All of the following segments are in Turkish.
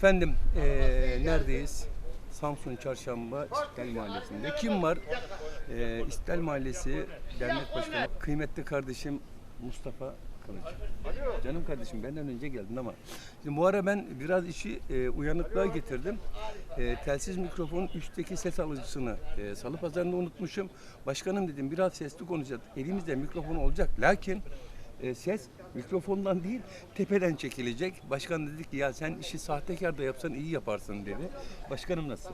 Efendim eee, neredeyiz? Samsun Çarşamba İstiklal Mahallesi'nde. Kim var? Eee İstiklal Mahallesi Dernek Başkanı kıymetli kardeşim Mustafa Kılıç. Canım kardeşim benden önce geldin ama. Şimdi bu ara ben biraz işi eee, uyanıklığa getirdim. Eee, telsiz mikrofonun üstteki ses alıcısını eee, salı pazarında unutmuşum. Başkanım dedim biraz sesli konuşacağız. Elimizde mikrofon olacak. Lakin e, ses mikrofondan değil tepeden çekilecek. Başkan dedi ki ya sen işi sahtekar da yapsan iyi yaparsın dedi. Başkanım nasıl?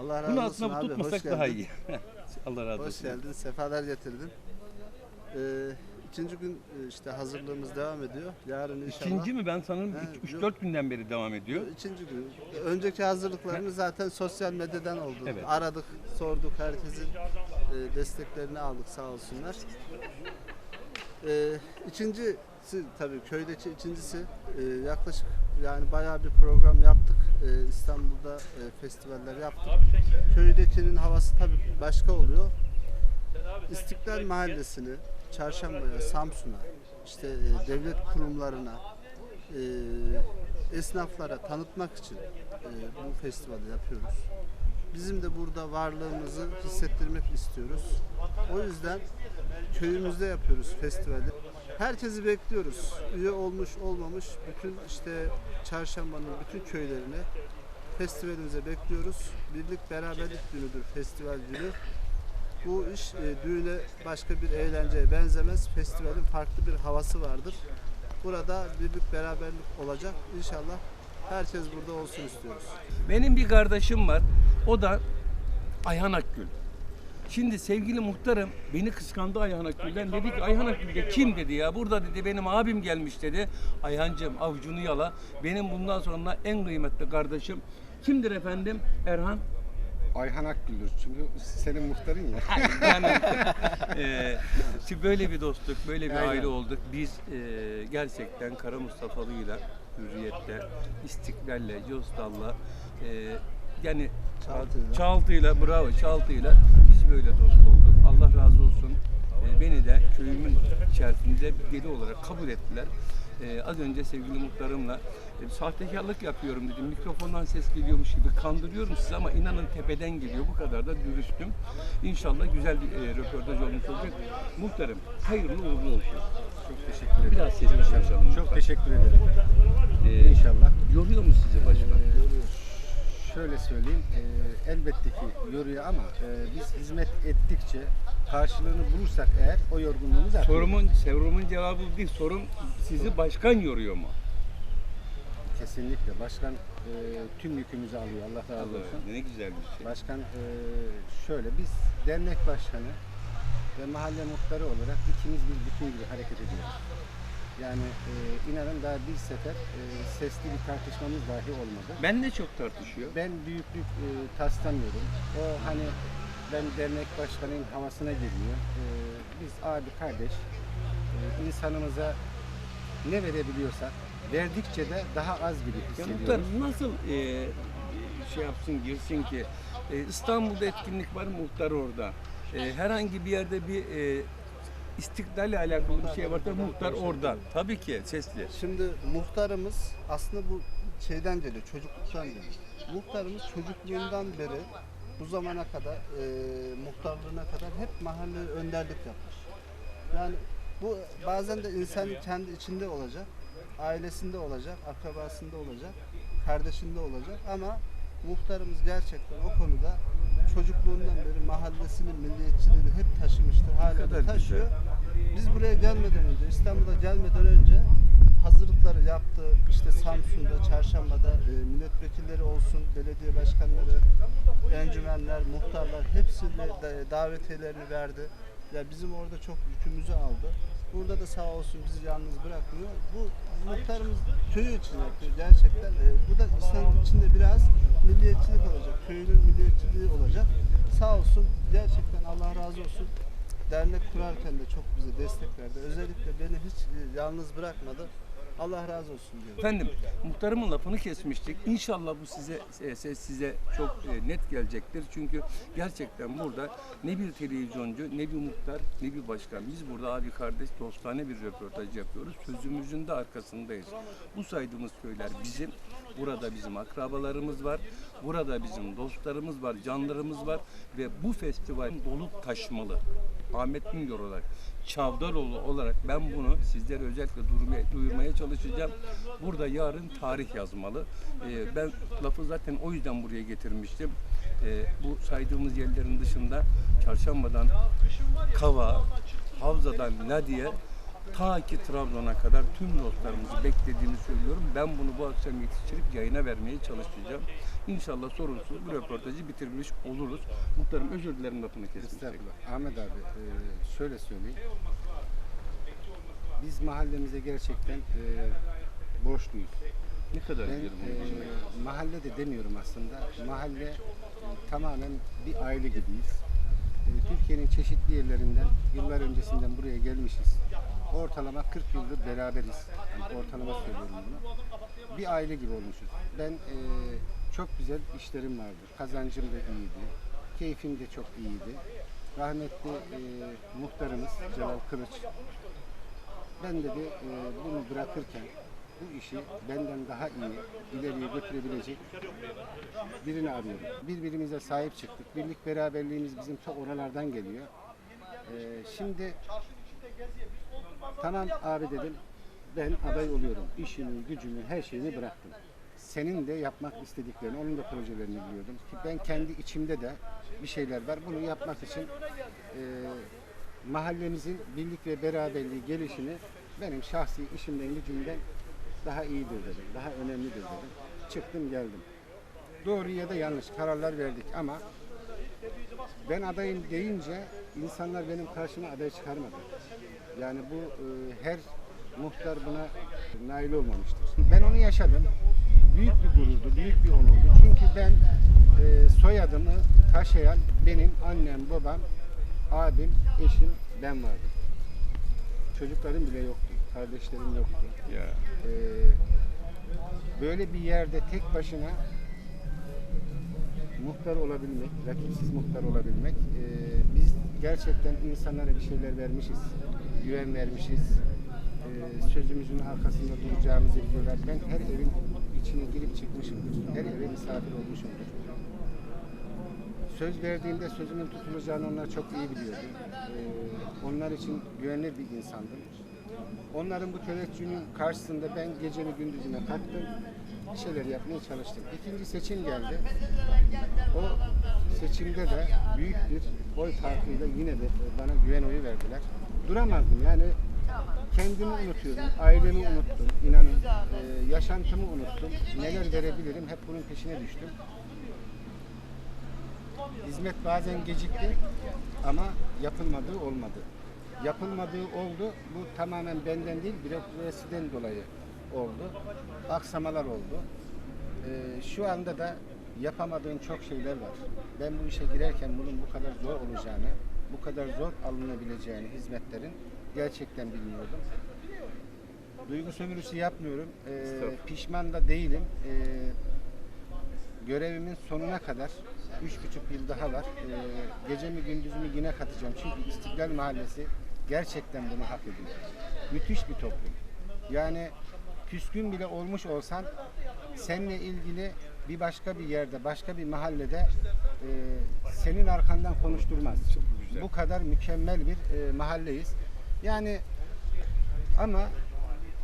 Allah razı Bunu olsun aslında bu abi. tutmasak hoş daha geldin. iyi. Allah razı Hoş olsun. geldin. Sefalar getirdin. Ee, ikinci gün e, işte hazırlığımız devam ediyor. Yarın inşallah. İkinci mi ben sanırım He, 3-4 yok. günden beri devam ediyor. İkinci gün. Önceki hazırlıklarımız zaten sosyal medyadan oldu. Evet. Aradık, sorduk. Herkesin e, desteklerini aldık sağ olsunlar. Ee, ikincisi tabii köydeki ikincisi e, yaklaşık yani bayağı bir program yaptık. Ee, İstanbul'da e, festivaller yaptık. Köydekinin havası tabii başka oluyor. İstiklal Mahallesi'ni, Çarşamba'ya, Samsun'a, işte e, devlet kurumlarına, e, esnaflara tanıtmak için e, bu festivali yapıyoruz. Bizim de burada varlığımızı hissettirmek istiyoruz. O yüzden köyümüzde yapıyoruz festivali. Herkesi bekliyoruz. Üye olmuş olmamış bütün işte Çarşamba'nın bütün köylerini festivalimize bekliyoruz. Birlik beraberlik günüdür festival günü. Bu iş e, düğüne başka bir eğlenceye benzemez. Festivalin farklı bir havası vardır. Burada birlik beraberlik olacak. İnşallah herkes burada olsun istiyoruz. Benim bir kardeşim var. O da Ayhan Akgül. Şimdi sevgili muhtarım beni kıskandı Ayhan Akgül'den. Dedi ki Ayhan Akgül de kim dedi ya. Burada dedi benim abim gelmiş dedi. Ayhancığım avucunu yala. Benim bundan sonra en kıymetli kardeşim. Kimdir efendim? Erhan. Ayhan Akgül'dür çünkü senin muhtarın ya. yani e, şimdi böyle bir dostluk, böyle bir Aynen. aile olduk. Biz e, gerçekten Kara Mustafa'lıyla, Hürriyet'te, İstiklal'le, Costal'la e, yani Çaltı'yla. Çaltı'yla, bravo Çaltı'yla biz böyle dost olduk. Allah razı olsun. E, beni de köyümün içerisinde deli olarak kabul ettiler. E, az önce sevgili muhtarımla e, sahtekarlık yapıyorum dedim. Mikrofondan ses geliyormuş gibi kandırıyorum sizi ama inanın tepeden geliyor. Bu kadar da dürüstüm. İnşallah güzel bir e, röportaj olmuş olacak. Muhtarım hayırlı uğurlu olsun. Çok teşekkür ederim. Biraz sesini açalım. Çok teşekkür ederim. Ee, İnşallah. Yoruyor mu sizi başkan? Şöyle söyleyeyim, e, elbette ki yoruyor ama e, biz hizmet ettikçe karşılığını bulursak eğer o yorgunluğumuz artıyor. Sorumun, sorumun cevabı değil. Sorum sizi başkan yoruyor mu? Kesinlikle. Başkan e, tüm yükümüzü alıyor. Allah razı olsun. Ne güzel bir şey. Başkan e, şöyle, biz dernek başkanı ve mahalle muhtarı olarak ikimiz bir bütün gibi hareket ediyoruz. Yani e, inanın daha bir sefer e, sesli bir tartışmamız dahi olmadı. Ben de çok tartışıyor. Ben büyüklük e, taslamıyorum. O hani ben dernek başkanıyım havasına girmiyor. E, biz abi kardeş e, insanımıza ne verebiliyorsak verdikçe de daha az gibi Ya hissediyoruz. muhtar nasıl e, şey yapsın girsin ki E, İstanbul'da etkinlik var muhtar orada. E, herhangi bir yerde bir e, istiklalle alakalı bir şey varsa muhtar orada. Tabii ki sesli. Şimdi muhtarımız aslında bu şeyden geliyor, çocukluktan geliyor. Muhtarımız çocukluğundan beri bu zamana kadar, e, muhtarlığına kadar hep mahalle önderlik yapmış. Yani bu bazen de insan kendi içinde olacak, ailesinde olacak, akrabasında olacak, kardeşinde olacak ama muhtarımız gerçekten o konuda çocukluğundan beri mahallesinin milliyetçiliğini hep taşımıştır, hala kadar da güzel. taşıyor. Biz buraya gelmeden önce, İstanbul'a gelmeden önce hazırlıkları yaptı. İşte Samsun'da, Çarşamba'da e, milletvekilleri olsun, belediye başkanları, encümenler, muhtarlar hepsine davetiyelerini verdi. Ya bizim orada çok yükümüzü aldı. Burada da sağ olsun bizi yalnız bırakmıyor. Bu muhtarımız köyü için yapıyor gerçekten. E, bu da insanın içinde biraz milliyetçilik olacak. Köyünün milliyetçiliği olacak. Sağ olsun gerçekten Allah razı olsun. Dernek kurarken de çok bize destek verdi. Özellikle beni hiç e, yalnız bırakmadı. Allah razı olsun diyorum. Efendim muhtarımın lafını kesmiştik. İnşallah bu size e, ses size çok e, net gelecektir. Çünkü gerçekten burada ne bir televizyoncu, ne bir muhtar, ne bir başkan. Biz burada abi kardeş dostane bir röportaj yapıyoruz. Sözümüzün de arkasındayız. Bu saydığımız köyler bizim. Burada bizim akrabalarımız var. Burada bizim dostlarımız var, canlarımız var ve bu festival dolup taşmalı. Ahmet Güngör olarak, Çavdaroğlu olarak ben bunu sizlere özellikle duyurmaya çalışacağım. Burada yarın tarih yazmalı. Ee, ben lafı zaten o yüzden buraya getirmiştim. Ee, bu saydığımız yerlerin dışında Çarşamba'dan Kava, Havza'dan Nadiye ta ki Trabzon'a kadar tüm dostlarımızı beklediğini söylüyorum. Ben bunu bu akşam yetiştirip yayına vermeye çalışacağım. İnşallah sorunsuz bu röportajı bitirmiş oluruz. Muhtarım özür dilerim lafını. Estağfurullah. Ahmet abi e, şöyle söyleyeyim. Biz mahallemize gerçekten e, borçluyuz. Ne kadar Ben için? e, mahalle de demiyorum aslında. Mahalle e, tamamen bir aile gibiyiz. Türkiye'nin çeşitli yerlerinden yıllar öncesinden buraya gelmişiz. Ortalama 40 yıldır beraberiz. Yani ortalama söylüyorum bunu. Bir aile gibi olmuşuz. Ben e, çok güzel işlerim vardı. Kazancım da iyiydi. Keyfim de çok iyiydi. Rahmetli e, muhtarımız Celal Kılıç ben dedi e, bunu bırakırken bu işi benden daha iyi ileriye götürebilecek birini arıyorum. Birbirimize sahip çıktık. Birlik beraberliğimiz bizim ta oralardan geliyor. E, şimdi tamam abi dedim ben aday oluyorum. İşimi, gücümü, her şeyini bıraktım. Senin de yapmak istediklerini, onun da projelerini biliyordum. Ki ben kendi içimde de bir şeyler var. Bunu yapmak için e, mahallemizin birlik ve beraberliği gelişini benim şahsi işimden gücümden daha iyidir dedim. Daha önemlidir dedim. Çıktım geldim. Doğru ya da yanlış kararlar verdik ama ben adayım deyince insanlar benim karşıma aday çıkarmadı. Yani bu e, her muhtar buna nail olmamıştır. Ben onu yaşadım. Büyük bir gururdu, büyük bir onurdu. Çünkü ben e, soyadımı taşıyan benim annem, babam, abim, eşim, ben vardım. Çocuklarım bile yoktu, kardeşlerim yoktu. Ya. Ee, böyle bir yerde tek başına muhtar olabilmek, rakipsiz muhtar olabilmek, ee, biz gerçekten insanlara bir şeyler vermişiz, güven vermişiz, ee, sözümüzün arkasında duracağımızı biliyorlar. Ben her evin içine girip çıkmışımdır, her eve misafir olmuşumdur. Söz verdiğimde sözümün tutulacağını onlar çok iyi biliyordu. Ee, onlar için güvenilir bir insandım. Onların bu teveccühünün karşısında ben gecemi gündüzüme kattım. Bir şeyler yapmaya çalıştım. İkinci seçim geldi. O seçimde de büyük bir oy farkıyla yine de bana güven oyu verdiler. Duramazdım yani kendimi unutuyordum, ailemi unuttum, inanın Ee, yaşantımı unuttum, neler verebilirim hep bunun peşine düştüm. Hizmet bazen gecikti ama yapılmadığı olmadı. Yapılmadığı oldu. Bu tamamen benden değil, bürokrasiden dolayı oldu. Aksamalar oldu. Ee, şu anda da yapamadığım çok şeyler var. Ben bu işe girerken bunun bu kadar zor olacağını, bu kadar zor alınabileceğini hizmetlerin gerçekten bilmiyordum. Duygu sömürüsü yapmıyorum. Ee, pişman da değilim. Ee, görevimin sonuna kadar üç buçuk yıl daha var. Ee, gecemi gündüzümü yine katacağım. Çünkü İstiklal Mahallesi gerçekten bunu hak ediyor. Müthiş bir toplum. Yani küskün bile olmuş olsan seninle ilgili bir başka bir yerde, başka bir mahallede e, senin arkandan konuşturmaz. Bu kadar mükemmel bir e, mahalleyiz. Yani ama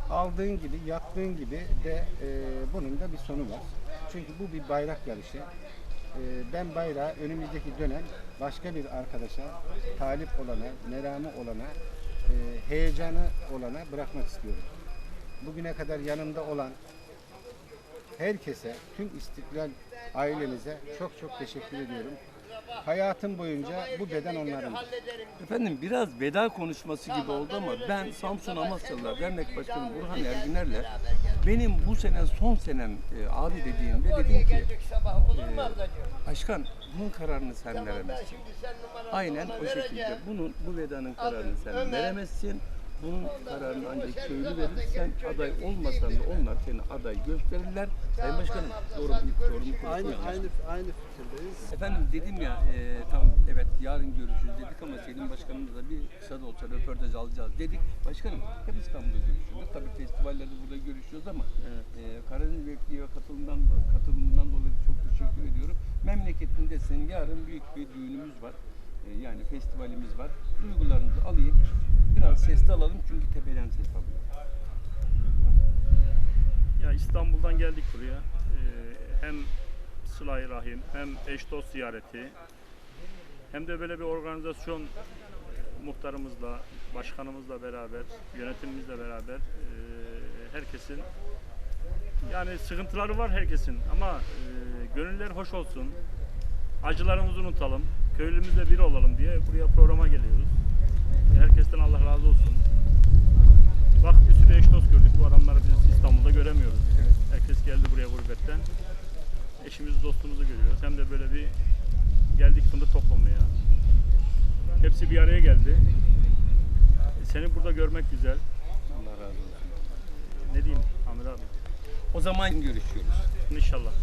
aldığın gibi, yaptığın gibi de e, bunun da bir sonu var. Çünkü bu bir bayrak yarışı. E, ben bayrağı önümüzdeki dönem başka bir arkadaşa, talip olana, meramı olana, e, heyecanı olana bırakmak istiyorum. Bugüne kadar yanımda olan herkese, tüm İstiklal ailenize çok çok teşekkür ediyorum. Hayatım boyunca bu beden onların. Efendim biraz veda konuşması gibi oldu ama ben Samsun Amasyalılar Dernek Başkanı Burhan Erginer'le benim bu sene son senem e, abi dediğimde dedim ki e, başkan bunun kararını sen veremezsin. Aynen o şekilde bunun bu vedanın kararını sen veremezsin. Bunun kararını ancak köylü verir. Sen aday olmasan da onlar seni aday gösterirler. Sayın Başkanım doğru mu? Doğru mu? Aynı konuşuyorum? aynı aynı fikirdeyiz. Efendim dedim ya e, tamam evet yarın görüşürüz dedik ama Selim Başkanımızla bir kısa da olsa röportaj alacağız dedik. Başkanım hep İstanbul'da görüşüyoruz. Tabii festivallerde burada görüşüyoruz ama e, Karadeniz Bekliyor katılımdan, katılımından dolayı çok teşekkür ediyorum. Memleketindesin yarın büyük bir düğünümüz var. E, yani festivalimiz var. Duygularınızı alayım. Biraz sesli alalım çünkü tepeden ses alıyor. Ya İstanbul'dan geldik buraya. Ee, hem sıla rahim hem eş dost ziyareti hem de böyle bir organizasyon muhtarımızla, başkanımızla beraber, yönetimimizle beraber e, herkesin yani sıkıntıları var herkesin ama e, gönüller hoş olsun. Acılarımızı unutalım. Köylümüzle bir olalım diye buraya programa geliyoruz. Herkesten Allah razı olsun. Bak bir sürü eş dost gördük. Bu adamları biz İstanbul'da göremiyoruz. Herkes geldi buraya gurbetten. Eşimizi dostumuzu görüyoruz. Hem de böyle bir geldik fındık toplamaya. Hepsi bir araya geldi. E, Seni burada görmek güzel. Allah razı olsun. Ne diyeyim Amir abi? O zaman görüşüyoruz. İnşallah.